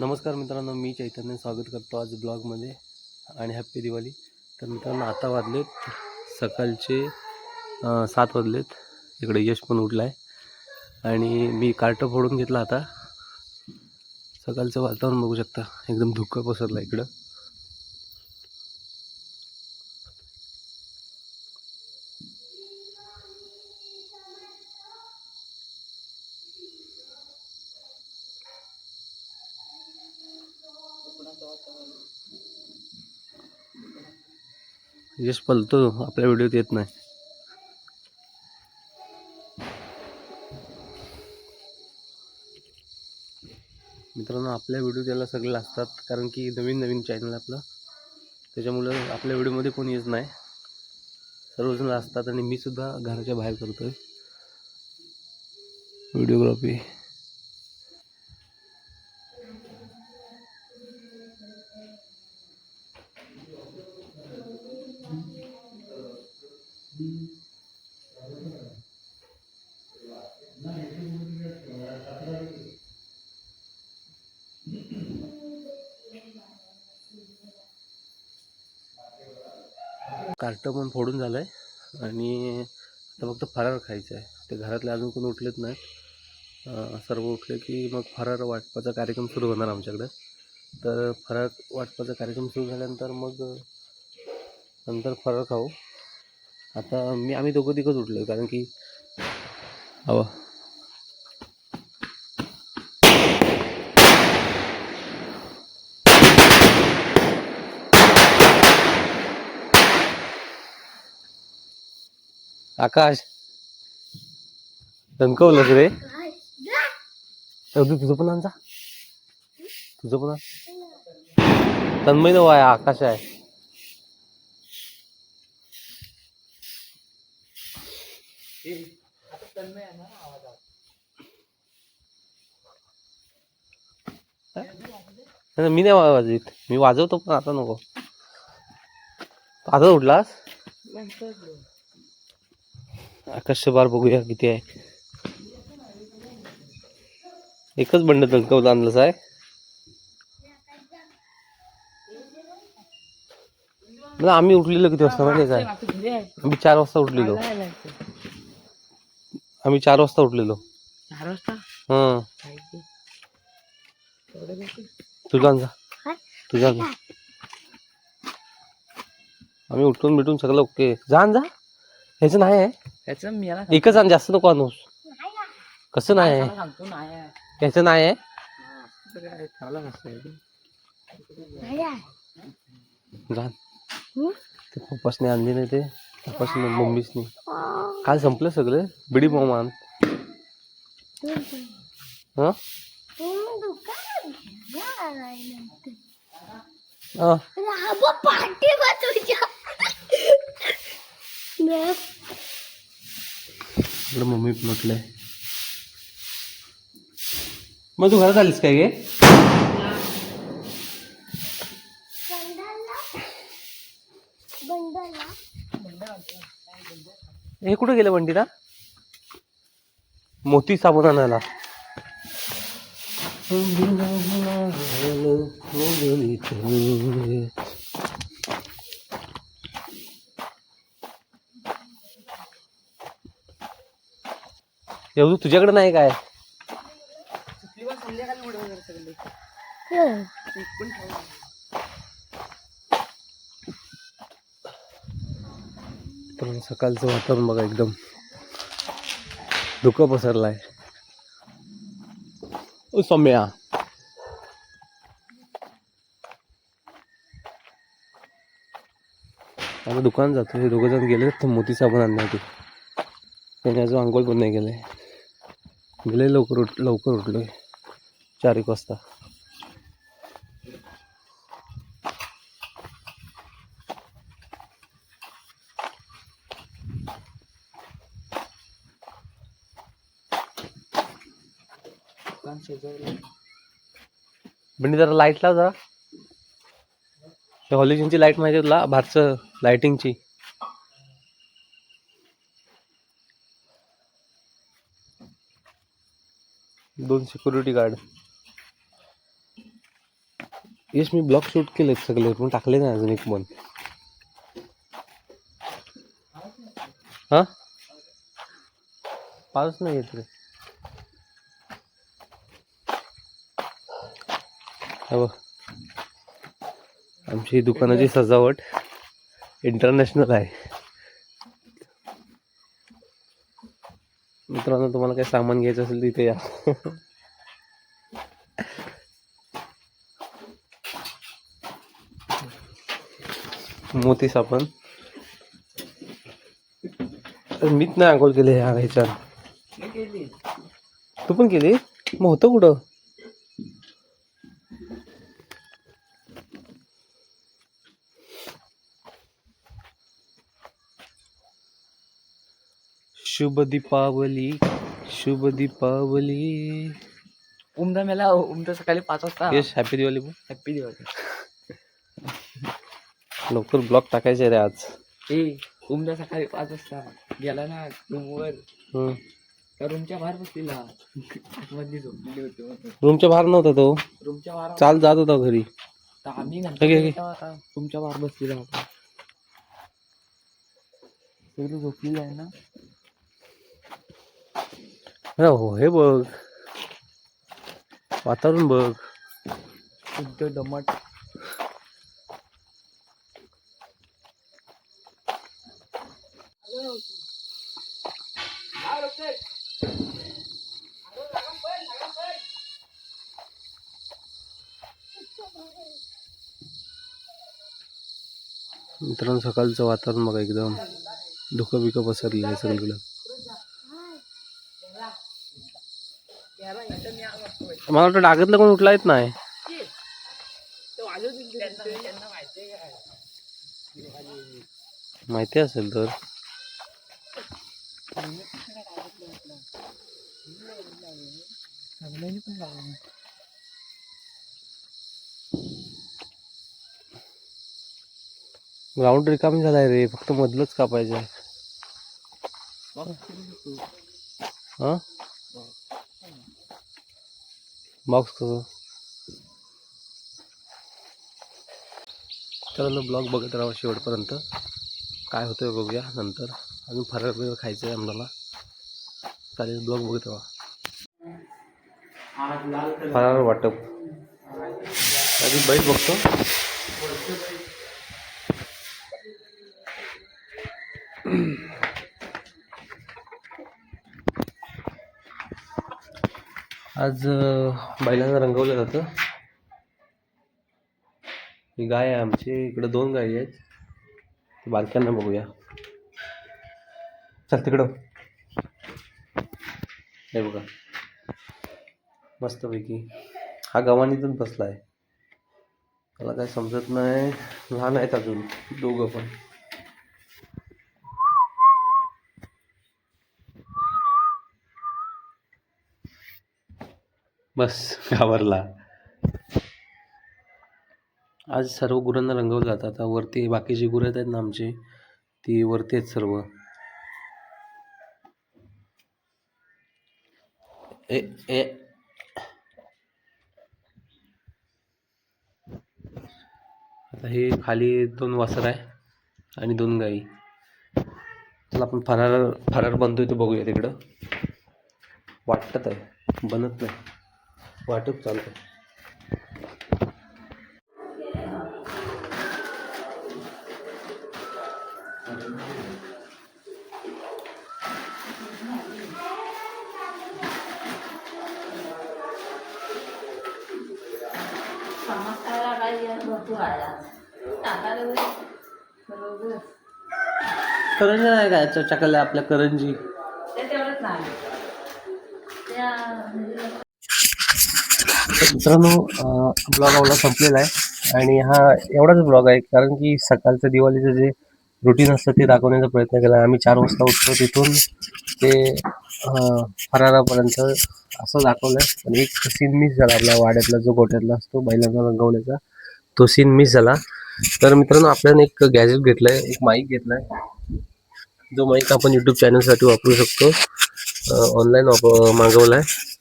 नमस्कार मित्रांनो मी चैतन्य स्वागत करतो आज ब्लॉगमध्ये आणि हॅप्पी दिवाळी. तर मित्रांनो आता वाजलेत सकाळचे सात वाजलेत. इकडे यश पण उठला आहे आणि मी कार्ट फोडून घेतला आता. सकाळचं वातावरण बघू शकता. एकदम धुकं पसरलं आहे इकडं. यश पलतो आपल्या व्हिडिओत येत नाही. मित्रांनो आपल्या व्हिडिओ त्याला सगळे असतात कारण की नवीन नवीन चॅनल आपलं. त्याच्यामुळं आपल्या व्हिडिओमध्ये कोण येत नाही. सर्वजण असतात आणि मी सुद्धा घराच्या बाहेर करतोय. व्हिडिओग्राफी कार्ट पण फोडून झालं आहे आणि आता फक्त फरार खायचं आहे ते घरातले अजून कोण उठलेत नाहीत. सर्व उठले की मग फरार वाटपाचा कार्यक्रम सुरू होणार आमच्याकडे. तर फरार वाटपाचा कार्यक्रम सुरू झाल्यानंतर मग नंतर फरार खाऊ. आता मी आम्ही दोघं तिघंच उठलो कारण की अहो आकाश. दणकवलंच रे. तू तुझं पण आणजा तुझं पण आण. तन्मय नव आहे आकाश आहे. नाही, मी नाही वाजवीत. मी वाजवतो पण आता नको. आता उठलास? आकाशचं बार बघूया किती आहे. एकच बंड दणकवलं आणलंच आहे. आम्ही उठलेलो किती वाजता माहिती काय? आम्ही चार वाजता उठलेलो. आम्ही चार वाजता उठलेलो. चार वाजता? हं. तुझा जा. तुझा जा. आम्ही उठून बिटून सगळं ओके. जा जा. ह्याचं नाही आहे. त्याचं मी याला एकच आण जास्त नको आणूस कसं नाही? आहे सांगतो नाही आहे. ह्याचं नाही आहे? असं काय चांगलं नसतंय ते. जा ते पप्पासने आणली नाही ते. पप्पासने मम्मीसनी काल संपलं सगळं. बिडी मोमान हा? हा. इकडं मम्मी म्हटलंय मग तू घरात आलीस काय गे? हे कुठे गेलं बंडीला मोती साबण आणायला. एवढं तुझ्याकडे नाही काय? पण सकाळचं वातावरण बघा एकदम. धुकं पसरलाय. ओ सौम्या. आता दुकान जातो हे दोघं जण गेले तर मोती साबण आणण्यासाठी. त्याने अजून आंघोळ पण नाही गेले गेले लवकर उठ लवकर उठलोय. चार एक वाजता. बंडी जरा लाइट लाव जरा. हॉलिजनची लाइट माहिती तुला? बाहेरचं लाईटिंगची दोन सिक्युरिटी गार्ड यश मी ब्लॉक शूट केलेत सगळे पण टाकले नाही अजून एक मन हा? पाऊस नाही येत रे आमची दुकानाची सजावट इंटरनॅशनल आहे. मित्रांनो तुम्हाला काही सामान घ्यायचं असेल तिथे या. मोती साबण. मीच नाही आंघोळ केली ह्या ह्याच्यात तू पण केली? मग होतं कुठं? शुभ दीपावली शुभ दीपावली उमदा मेला उमदा सकाळी पाच वाजता. यश हॅपी दिवाळी बोल. हॅपी दिवाळी. लवकर ब्लॉग टाकायचे रे आज. ए उमदा सकाळी पाच वाजता. गेला ना रूमवर. त्या रूमच्या बाहेर बसलेला. आतमध्ये झोपलेली होती रूमच्या बाहेर नव्हता तो. रूमच्या बाहेर चाल जात होता घरी. आम्ही ओके, नंतर ओके. गेलो आता. तुमच्या बाहेर बसलेला होता. सगळं झोपलेलं आहे ना? हो हे बघ. वातावरण बघ. शुद्ध दमट. मित्रांनो सकाळचं वातावरण बघा एकदम. धुकं बिकं पसरलेलं आहे सगळीकडं. मला वाटतं डागतलं कोण उठला येत नाही. माहिती असेल तर. ग्राउंड रिकामी झालाय रे फक्त मधलंच कापायचं आहे हा? बॉक्स कसं चला ब्लॉग बघत राहा शेवटपर्यंत. काय होतंय बघूया नंतर. अजून फराळ वगैरे खायचं आहे आम्हाला. चालेल ब्लॉग बघत राहा. फराळ वाटप. आधी बैल बघतो. आज बैलांना रंगवलं जातं ही गाय आहे आमची. इकडं दोन गायी आहेत. ते बारक्यांना बघूया. चल तिकडं. हे बघा. मस्तपैकी. हा गव्हाणीतून बसला आहे मला काय समजत नाही. लहान आहेत अजून. दोघं पण. बस घाबरला. आज सर्व गुरांना रंगवलं जातं. आता वरती बाकीची गुरं आहेत ना आमची ती वरती आहेत सर्व. ए ए. आता हे खाली दोन वासर आहे आणि दोन गाई. चला आपण फरार फरार बनतोय तो बघूया तिकडं. वाटत आहे बनत नाही. वाटप चालू आहे समजतायला काही भरपूर. टाकायला. करंजी नाही काय चकल्या आपल्या करंजी. ते तेवढंच नाही. त्या मित्रांनो ब्लॉग आवडा संपलेला आहे. आणि हा एवढाच ब्लॉग आहे कारण की सकाळचं दिवाळीचं जे रुटीन असतं ते दाखवण्याचा प्रयत्न केला. आम्ही चार वाजता उठतो तिथून ते फरारापर्यंत असं दाखवलं पण एक सीन मिस झाला आपल्या वाड्यातला जो गोट्यातला असतो बैलांना रंगवण्याचा तो सीन मिस झाला. तर मित्रांनो आपल्याला एक गॅजेट घेतलं आहे एक माईक घेतला आहे जो माईक आपण यूट्यूब चॅनलसाठी वापरू शकतो. ऑनलाईन वाप मागवला आहे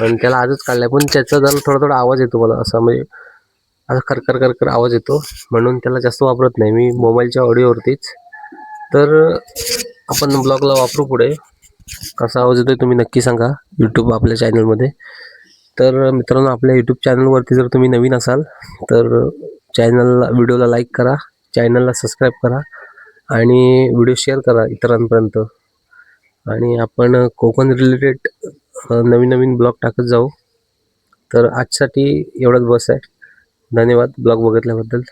आणि त्याला आजच काढलाय पण त्याचा जरा थोडा थोडा आवाज येतो मला. असा म्हणजे असा खरखर खरखर आवाज येतो. म्हणून त्याला जास्त वापरत नाही. मी मोबाईलच्या ऑडिओवरतीच. तर आपण ब्लॉगला वापरू पुढे. कसा आवाज येतोय तुम्ही नक्की सांगा. यूट्यूब आपल्या चॅनलमध्ये. तर मित्रांनो आपल्या यूट्यूब चॅनलवरती जर तुम्ही नवीन असाल तर चॅनलला व्हिडिओला लाईक करा. चॅनलला सबस्क्राईब करा. आणि व्हिडिओ शेअर करा इतरांपर्यंत. आणि आपण कोकण रिलेटेड नवीन नवीन ब्लॉग टाकत जाऊ. तर आजसाठी एवढंच बस आहे. धन्यवाद. ब्लॉग बघितल्याबद्दल.